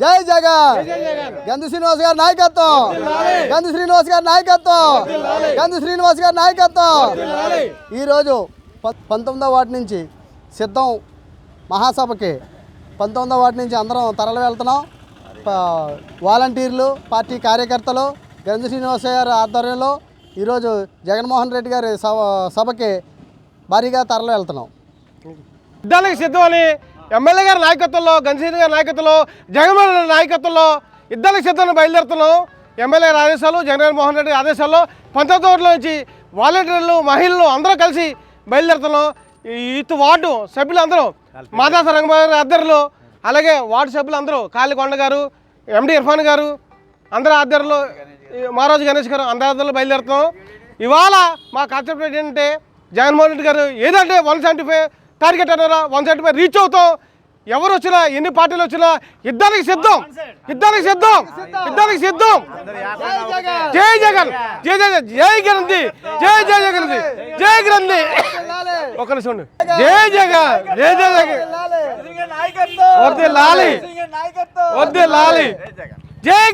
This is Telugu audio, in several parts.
జై జగన్. గంధు శ్రీనివాస్ గారి నాయకత్వం. గంధు శ్రీనివాస్ గారి నాయకత్వం. గంధు శ్రీనివాస్ గారి నాయకత్వం. ఈరోజు పంతొమ్మిదో వాటి నుంచి సిద్ధం మహాసభకి పంతొమ్మిదవ వాటి నుంచి అందరం తరలి వెళ్తున్నాం. వాలంటీర్లు పార్టీ కార్యకర్తలు గంజ శ్రీనివాసయ్య గారి ఆధ్వర్యంలో ఈరోజు జగన్మోహన్ రెడ్డి గారి సభ సభకి భారీగా తరలి వెళ్తున్నాం. యుద్ధానికి సిద్ధమని అని ఎమ్మెల్యే గారి నాయకత్వంలో గంజీని గారి నాయకత్వంలో జగన్మోహన్ రెడ్డి నాయకత్వంలో యుద్ధానికి సిద్ధమని బయలుదేరుతున్నాం. ఎమ్మెల్యే గారి ఆదేశాలు జగన్మోహన్ రెడ్డి ఆదేశాల్లో పంతొమ్మిది నుంచి వాలంటీర్లు మహిళలు అందరూ కలిసి బయలుదేరుతున్నాం. యూత్ వార్డు సభ్యులు అందరూ మాదాస రంగబాబు గారి ఆధ్వర్యంలో అలాగే వార్డు సభ్యులు అందరూ కాళీకొండ గారు ఎండి ఇర్ఫాన్ గారు అందరూ ఆధ్వర్యంలో మహారాజు గణేష్ గారు అందరి ఆధ్వర్యంలో బయలుదేరుతున్నాం. ఇవాళ మా కాన్సెప్ట్ ఏంటంటే జగన్మోహన్ రెడ్డి గారు ఏదంటే వన్ సెవెంటీ ఫైవ్ టార్గెట్ అన్నారా వన్ సెవెంటీ ఫైవ్ రీచ్ అవుతాం. ఎవరు వచ్చినా ఎన్ని పార్టీలు వచ్చినా యుద్ధానికి సిద్ధం. యుద్ధానికి సిద్ధం. యుద్ధానికి సిద్ధం. జై జగన్. జై జగన్. జై గ్రంథి. జై జై జగన్ జై గ్రంథి. ఒక నిమిషం జై జగన్. జై జై జగన్. వద్దే లాలి. వద్దే లాలి. జై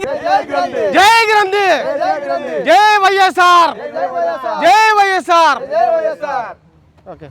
జై గ్రంథి. జై వైఎస్ఆర్. జై వైఎస్ఆర్. ఓకే.